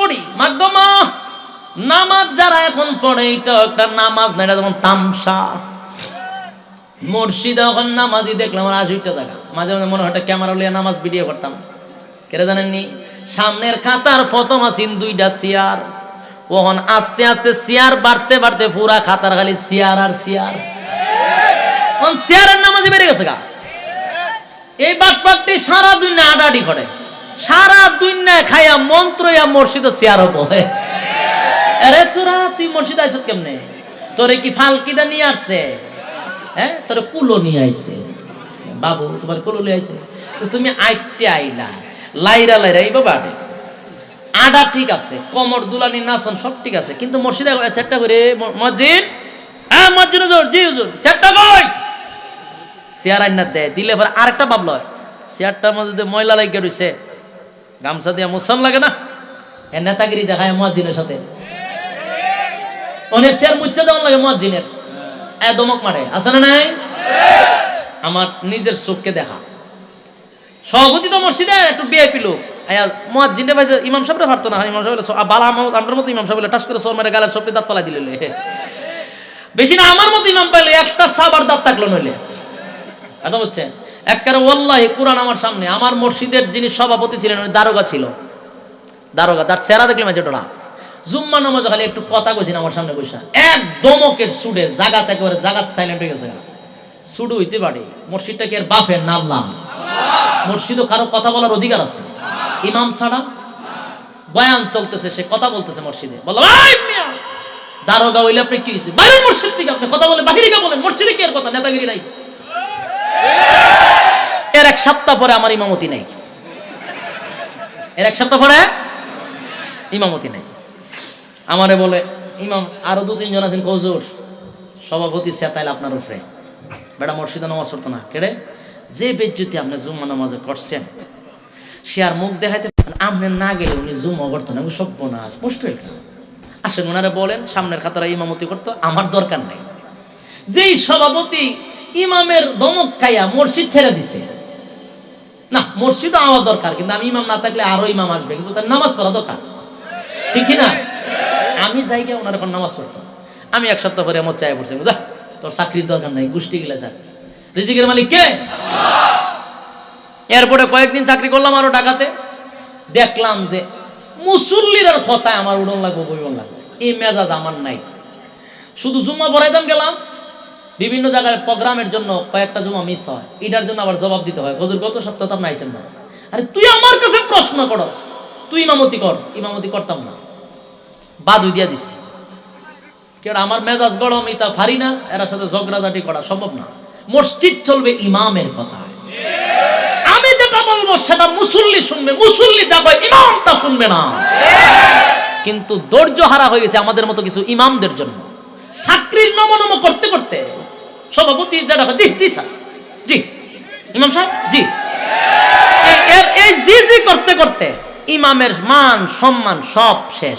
পড়ি। মাগমা নামাজ যারা এখন পড়ে এটা একটা নামাজ না, এটা যেমন তামসা। মসজিদে এখন নামাজই দেখলাম আমার আশিটা জায়গা। মাঝে মাঝে মনে হয় ক্যামেরা লিয়ে নামাজ ভিডিও করতাম। কেরে জানেননি? সামনের খাতার প্রথম মাসিন দুইটা চেয়ার ওখন আস্তে আস্তে চেয়ার বাড়তে বাড়তে পুরা খাতার খালি চেয়ার আর চেয়ার চেয়ারের নামাজে বেড়ে গেছে গা। এই বাটপাটটি সারা দুনিয়া আডাডি করে। সারা দুনিয়া খাইয়া মন্ত্র ইয়া মসজিদ চেয়ার হব। আরে সুরা, তুই মসজিদ আইস কেমনে? তোরে কি ফালকিটা নিয়ে আসছে? হ্যাঁ তোরে কুলো নিয়ে আইছে। বাবু, তোমার কুলো নিয়ে আইছে। তো তুমি আইটে আইলা। লাইরা লাইরা, এই বাবা আডে ঠিক আছে, কমর, দুলানি, নাচন সব ঠিক আছে, কিন্তু মসজিদে সেটটা করে মসজিদ? হ্যাঁ মসজিদ হুজুর, জি হুজুর, সেটটা কই? চেয়ার আইনা দেয় দিলে পরে আরেকটা ভাবল চেয়ারটার মধ্যে ময়লা লাগিয়ে রয়েছে গামছা দিয়ে মুসন লাগে না? এ নেতাগিরি দেখায় মসজিদের সাথে। অনেক চেয়ার মুচ্ছে দেওয়ার লাগে মসজিদের এ দমক মারে, আছে না নাই? আমার নিজের চোখকে দেখা। সভাপতি তো মসজিদে, একটু বিআইপি লোক। আমার- মতো ইমাম সাহেব পাইলে একটা সাবার দাঁত থাকল নইলে। কথা বলছেন একবারে ওল্লাহি কোরআন আমার সামনে, আমার মসজিদের যিনি সভাপতি ছিলেন, উনি দারোগা ছিল। দারোগা, তার চেহারা দেখলে মাঝে টোলা জুম্মা নামাজ খালি একটু কথা কইছেন আমার সামনে বসা এক দমকের সুডে জাগাত একেবারে জাগাত সাইলেন্ট হয়ে গেছে সুডু হইতে পারে, মসজিদটা কি আর বাপের নামলাম মসজিদও কারও কথা বলার অধিকার আছে। ইমাম ছাড়া বয়ান চলতেছে, সে কথা বলতেছে মসজিদে। বলো দারোগা হইলে আপনি কি হয়েছে বাইরের মসজিদ থেকে আপনি কথা বলেন, বাহিরে বলেন, মসজিদে কি এর কথা? নেতাগিরি নাই। সপ্তাহ পরে আমার ইমামতি নেই। এর এক সপ্তাহ পরে ইমামতি নেই। আমারে বলে, ইমাম, আরও দু তিনজন আছেন, কৌজোর? সভাপতি সেতাইল আপনার উপরে। বেটা, মসজিদে নামাজ পড়তো না। কেড়ে যে বেজ্জুতি আপনি জুম্মা নামাজে করছেন, সে আর মুখ দেখাইতে আপনি না গেলে উনি জুম্মা করতো না। সভ্য না মুশকিল আসেন ওনারা বলেন, সামনের খাতারা ইমামতি করতো, আমার দরকার নেই। যেই সভাপতি ইমামের দমক খাইয়া মসজিদ ছেড়ে দিছে না, মসজিদও আমার দরকার, কিন্তু আমি ইমাম না থাকলে আরও ইমাম আসবে, কিন্তু তার নামাজ পড়া দরকার। ঠিক না? আমি যাই গিয়ে ওনার এখন নামাজ পড়তাম আমি এক সপ্তাহ পরে আমার চায় পড়ছি বুঝা তোর চাকরির দরকার নাই, গোষ্ঠী গেলে যা। রিজিকের মালিক কে? এরপরে কয়েকদিন চাকরি করলাম আরও ঢাকাতে। দেখলাম যে মুসল্লির কথায় আমার উড়ন লাগবো, বইবন লাগবো। এই মেজাজ আমার নাই। শুধু জুম্মা পড়াইতাম গেলাম বিভিন্ন জায়গায় প্রোগ্রামের জন্য কয়েকটা জমা মিস হয়। এটার জন্য আবার জবাব দিতে হয়। হজুর, গত সপ্তাহ আপনি আইসেন না। আরে তুই আমার কাছে প্রশ্ন করস। তুই ইমামতি কর। ইমামতি করতাম না। বাদ দিয়া দিছি। কেন আমার মেজাজ গরম এটা ফারি না। এরা সাথে ঝগড়াঝাটি করা সম্ভব না। মসজিদ চলবে ইমামের কথা আমি যেটা বলব, সেটা মুসল্লি শুনবে। মুসল্লি যাবে ইমাম তা শুনবে না। কিন্তু ধৈর্য হারা হয়ে গেছে আমাদের মতো কিছু ইমামদের জন্য। চাকরির নম নম করতে করতে সভাপতি যেটা জি জি স্যার, জি। ইমাম সাহেব, জি। এই- জি জি করতে করতে ইমামের মান, সম্মান সব শেষ।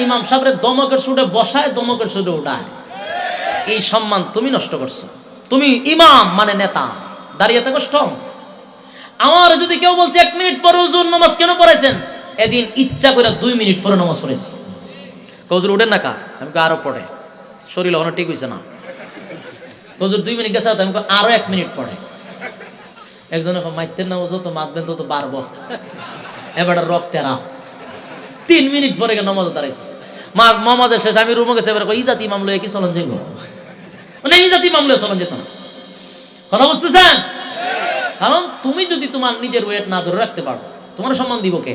ইমাম সাহেবের দমকের সুটে বসায়, দমকের সুটে উঠায়। এই সম্মান তুমি নষ্ট করছ। তুমি ইমাম মানে নেতা। দাঁড়িয়ে থাকো স্ট্রং আমার যদি কেউ বলছে, এক মিনিট পরে হুজুর নামাজ কেন পড়াইছেন? এদিন ইচ্ছা করে দুই মিনিট পরে নামাজ পড়েছি কজুর উঠেন না কা? আমি আরও পড়ে। শরীর ওখানে ঠিক হয়েছে না। কজুর দুই মিনিট গেছে আমি আরও এক মিনিট পড়ে। একজনে মাইতেন না ওজো তো মাতবেন তো বাড়বো এবার রক্তে রাও তিন মিনিট পরে নামাজ দাঁড়াইছে। মা মামাজের শেষ আমি রুমে গেছে এবার কই, ই জাতি মামলো কি চলন যাইব? মানে এই জাতি মামলো চলন যেত না কথা বুঝতেছেন? কারণ তুমি যদি তোমার নিজের ওয়েট না ধরে রাখতে পারো তোমার সম্মান দিব কে?